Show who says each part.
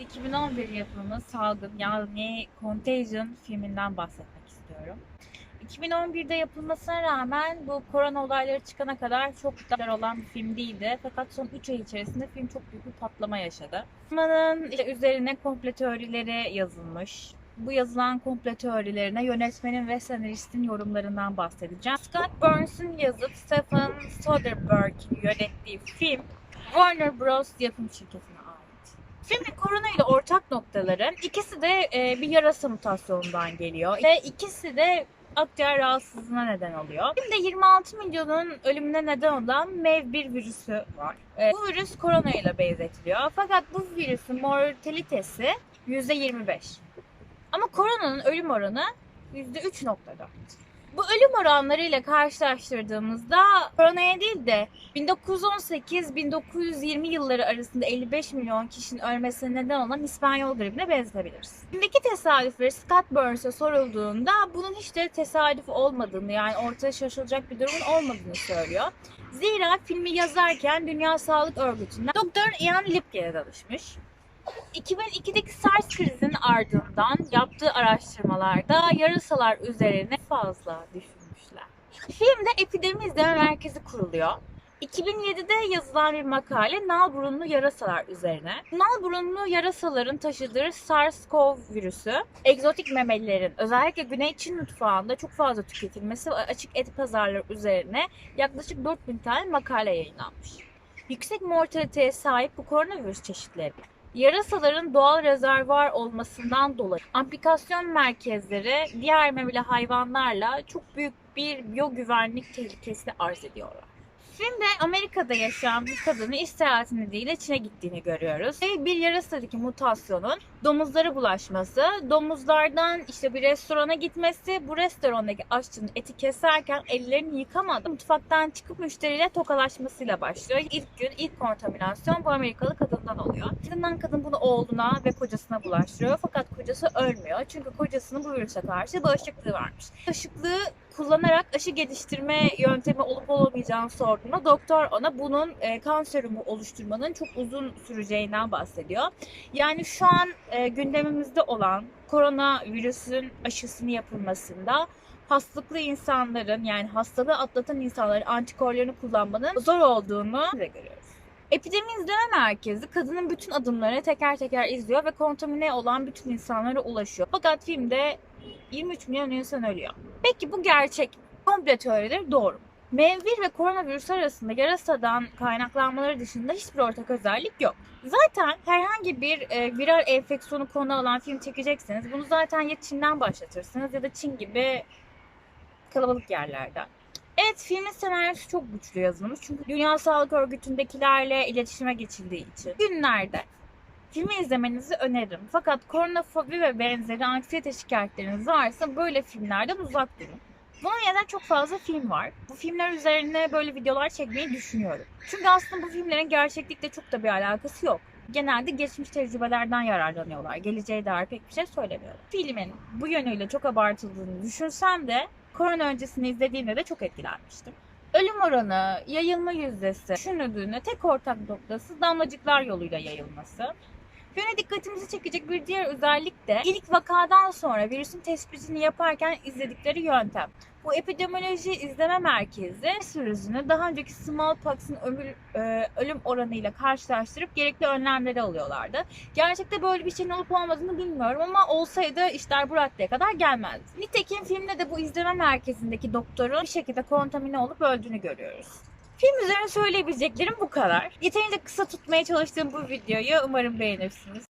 Speaker 1: 2011 yapımı Salgın yani Contagion filminden bahsetmek istiyorum. 2011'de yapılmasına rağmen bu korona olayları çıkana kadar çok güzel olan bir film değildi. Fakat son 3 ay içerisinde film çok büyük bir patlama yaşadı. Filmin işte üzerine komple teorileri yazılmış. Bu yazılan komple teorilerine yönetmenin ve senaristin yorumlarından bahsedeceğim. Scott Burns'un yazıp Stephen Soderbergh'in yönettiği film Warner Bros. yapım şirketine. Filmin korona ile ortak noktaları ikisi de e, bir yarasa mutasyonundan geliyor ve ikisi de akciğer rahatsızlığına neden oluyor. Filmde 26 milyonun ölümüne neden olan MEV1 virüsü var. E, bu virüs korona ile benzetiliyor. Fakat bu virüsün mortalitesi %25. Ama koronanın ölüm oranı %3.4. Bu ölüm oranlarıyla karşılaştırdığımızda koronaya değil de 1918-1920 yılları arasında 55 milyon kişinin ölmesine neden olan İspanyol gribine benzetebiliriz. Filmdeki tesadüfleri Scott Burns'e sorulduğunda bunun hiç de tesadüf olmadığını yani ortaya şaşılacak bir durumun olmadığını söylüyor. Zira filmi yazarken Dünya Sağlık Örgütü'nden Dr. Ian Lipke'ye danışmış. 2002'deki SARS krizinin ardından yaptığı araştırmalarda yarasalar üzerine fazla düşünmüşler. Filmde epidemi izleme merkezi kuruluyor. 2007'de yazılan bir makale nal burunlu yarasalar üzerine. Nal burunlu yarasaların taşıdığı SARS-CoV virüsü, egzotik memelilerin özellikle Güney Çin mutfağında çok fazla tüketilmesi ve açık et pazarları üzerine yaklaşık 4000 tane makale yayınlanmış. Yüksek mortaliteye sahip bu koronavirüs çeşitleri Yarasaların doğal rezervuar olmasından dolayı aplikasyon merkezleri diğer memeli hayvanlarla çok büyük bir biyogüvenlik tehlikesi arz ediyorlar. Filmde Amerika'da yaşayan bir kadını iş seyahati nedeniyle Çin'e gittiğini görüyoruz. Ve bir yarasadaki mutasyonun domuzlara bulaşması, domuzlardan işte bir restorana gitmesi, bu restorandaki aşçının eti keserken ellerini yıkamadan mutfaktan çıkıp müşteriyle tokalaşmasıyla başlıyor. İlk gün ilk kontaminasyon bu Amerikalı kadından oluyor. Kadından kadın bunu oğluna ve kocasına bulaştırıyor fakat kocası ölmüyor. Çünkü kocasının bu virüse karşı bağışıklığı varmış. Bağışıklığı kullanarak aşı geliştirme yöntemi olup olamayacağını sorduğunda doktor ona bunun e, kan serumu oluşturmanın çok uzun süreceğinden bahsediyor. Yani şu an e, gündemimizde olan koronavirüsün aşısını yapılmasında hastalıklı insanların yani hastalığı atlatan insanların antikorlarını kullanmanın zor olduğunu görüyoruz. Epidemi izleme merkezi kadının bütün adımlarını teker teker izliyor ve kontamine olan bütün insanlara ulaşıyor. Fakat filmde 23 milyon insan ölüyor. Peki bu gerçek? Komple teorileri doğru? MEV1 ve koronavirüs arasında yarasadan kaynaklanmaları dışında hiçbir ortak özellik yok. Zaten herhangi bir e, viral enfeksiyonu konu alan film çekecekseniz bunu zaten ya Çin'den başlatırsınız ya da Çin gibi kalabalık yerlerden. Evet filmin senaryosu çok güçlü yazılmış çünkü Dünya Sağlık Örgütü'ndekilerle iletişime geçildiği için. Günlerde filmi izlemenizi öneririm. Fakat koronafobi ve benzeri anksiyete şikayetleriniz varsa böyle filmlerden uzak durun. Bunun yerine çok fazla film var. Bu filmler üzerine böyle videolar çekmeyi düşünüyorum. Çünkü aslında bu filmlerin gerçeklikle çok da bir alakası yok. Genelde geçmiş tecrübelerden yararlanıyorlar. Geleceğe dair pek bir şey söylemiyorlar. Filmin bu yönüyle çok abartıldığını düşünsem de korona öncesini izlediğimde de çok etkilenmiştim. Ölüm oranı, yayılma yüzdesi düşünüldüğünde tek ortak noktası damlacıklar yoluyla yayılması. Filme dikkatimizi çekecek bir diğer özellik de ilk vakadan sonra virüsün tespitini yaparken izledikleri yöntem. Bu epidemioloji izleme merkezi virüsünü daha önceki smallpox'ın ömür, e, ölüm oranıyla karşılaştırıp gerekli önlemleri alıyorlardı. Gerçekte böyle bir şeyin olup olmadığını bilmiyorum ama olsaydı işler bu raddeye kadar gelmezdi. Nitekim filmde de bu izleme merkezindeki doktorun bir şekilde kontamine olup öldüğünü görüyoruz. Film üzerine söyleyebileceklerim bu kadar. Yeterince kısa tutmaya çalıştığım bu videoyu umarım beğenirsiniz.